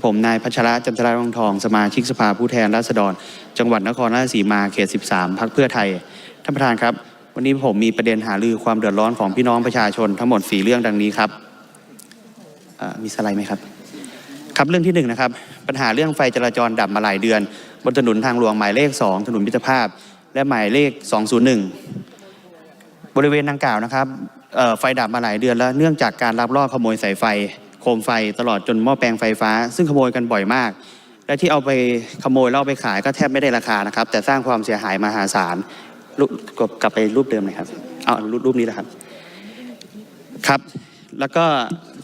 กับผมนายพัชระจันทระรองทอง สมาชิกสภาผู้แทนราษฎร จังหวัดนครราชสีมาเขต 13พักเพื่อไทย ท่านประธานครับ วันนี้ผมมีประเด็นหารือความเดือดร้อนของพี่น้องประชาชนทั้งหมด 4 เรื่องดังนี้ครับมีสไลด์ไหมครับ ครับเรื่องที่หนึ่งนะครับปัญหาเรื่องไฟจราจรดับมาหลายเดือน บนถนนทางหลวงหมายเลข 2 ถนนมิตรภาพ และหมายเลข 201 บริเวณดังกล่าวนะครับไฟดับมาหลายเดือนแล้วเนื่องจากการลักลอบขโมยสายไฟ โคมไฟตลอดจนหม้อแปลงไฟฟ้า ซึ่งขโมยกันบ่อยมาก และที่เอาไปขโมยแล้วเอาไปขายก็แทบไม่ได้ราคานะครับ แต่สร้างความเสียหายมหาศาลกลับกลับไปรูปเดิมเลยครับ เอารูปรูปนี้นะครับ ครับ แล้วก็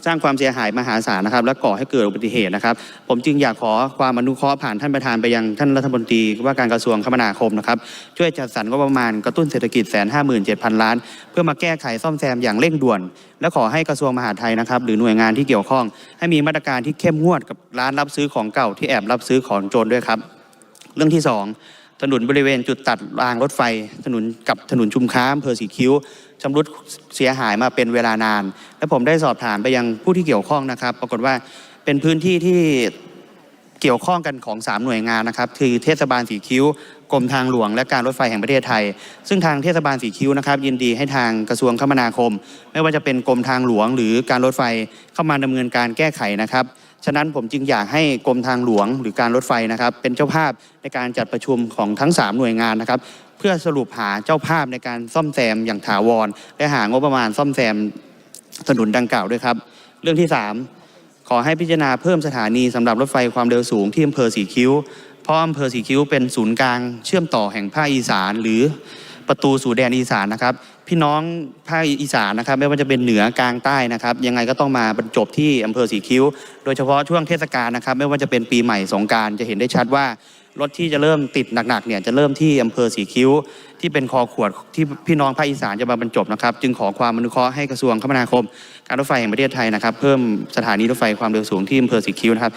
สร้างความเสียหายมหาศาลนะครับ และก่อให้เกิดอุบัติเหตุนะครับ ผมจึงอยากขอความอนุเคราะห์ผ่านท่านประธานไปยังท่านรัฐมนตรีว่าการกระทรวงคมนาคมนะครับช่วยจัดสรรงบประมาณกระตุ้นเศรษฐกิจแสนห้าหมื่นเจ็ดพันล้าน เพื่อมาแก้ไขซ่อมแซมอย่างเร่งด่วน และขอให้กระทรวงมหาดไทยนะครับหรือหน่วยงานที่เกี่ยวข้อง ให้มีมาตรการที่เข้มงวดกับร้านรับซื้อของเก่าที่แอบรับซื้อของโจรด้วยครับ เรื่องที่สอง ถนนบริเวณจุดตัดรางรถไฟ ถนนกับถนนชุมค้าอำเภอสีคิ้วชำรุดเสียหายมาเป็นเวลานาน และผมได้สอบถามไปยังผู้ที่เกี่ยวข้องนะครับ ปรากฏว่าเป็นพื้นที่ที่เกี่ยวข้องกันของ 3 หน่วยงานนะครับคือเทศบาลสีคิ้วกรมทางหลวงและการรถไฟแห่งประเทศไทย ซึ่งทางเทศบาลสีคิ้วนะครับยินดีให้ทางกระทรวงคมนาคม ไม่ว่าจะเป็นกรมทางหลวงหรือการรถไฟเข้ามาดำเนินการแก้ไขนะครับ ฉะนั้นผมจึงอยากให้กรมทางหลวงหรือการรถไฟนะครับ เป็นเจ้าภาพในการจัดประชุมของทั้ง 3 หน่วยงานนะครับ เพื่อสรุปหาเจ้าภาพในการซ่อมแซมอย่างถาวร และหางบประมาณซ่อมแซมถนนดังกล่าวด้วยครับ เรื่องที่ 3 ขอให้พิจารณาเพิ่มสถานีสำหรับรถไฟความเร็วสูงที่อำเภอสีคิ้วเพราะอำเภอสีคิ้วเป็นศูนย์กลางเชื่อมต่อแห่งภาคอีสานหรือ ประตูสู่แดนอีสานนะครับ พี่น้องภาคอีสานนะครับ ไม่ว่าจะเป็นเหนือกลางใต้นะครับ ยังไงก็ต้องมาบรรจบที่อำเภอสีคิ้ว โดยเฉพาะช่วงเทศกาลนะครับ ไม่ว่าจะเป็นปีใหม่สงการจะเห็นได้ชัดว่า รถที่จะเริ่มติดหนักๆเนี่ยจะเริ่มที่อำเภอสีคิ้ว ที่เป็นคอขวดที่พี่น้องภาคอีสานจะมาบรรจบนะครับ จึงขอความอนุเคราะห์ให้กระทรวงคมนาคม การรถไฟแห่งประเทศไทยนะครับ เพิ่มสถานีรถไฟความเร็วสูงที่อำเภอสีคิ้วนะครับ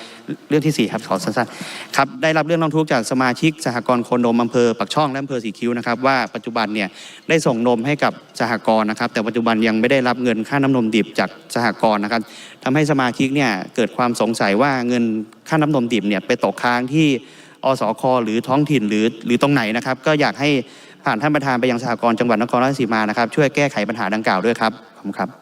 เรื่องที่สี่ครับขอสั้นๆครับได้รับเรื่องร้องทุกข์จากสมาชิกสหกรณ์โคนนมอำเภอปักช่องและอำเภอสีคิ้วนะครับว่าปัจจุบันเนี่ยได้ส่งนมให้กับสหกรณ์นะครับ แต่ปัจจุบันยังไม่ได้รับเงินค่าน้ำนมดิบจากสหกรณ์นะครับทำให้สมาชิกเนี่ยเกิดความสงสัยว่าเงินค่าน้ำนมดิบเนี่ยไปตกค้างที่ อสคหรือท้องถิ่นหรือหรือตรงไหนนะครับ ก็อยากให้ผ่านท่านประธานไปยังสหกรณ์จังหวัดนครราชสีมานะครับ ช่วยแก้ไขปัญหาดังกล่าวด้วยครับขอบคุณครับ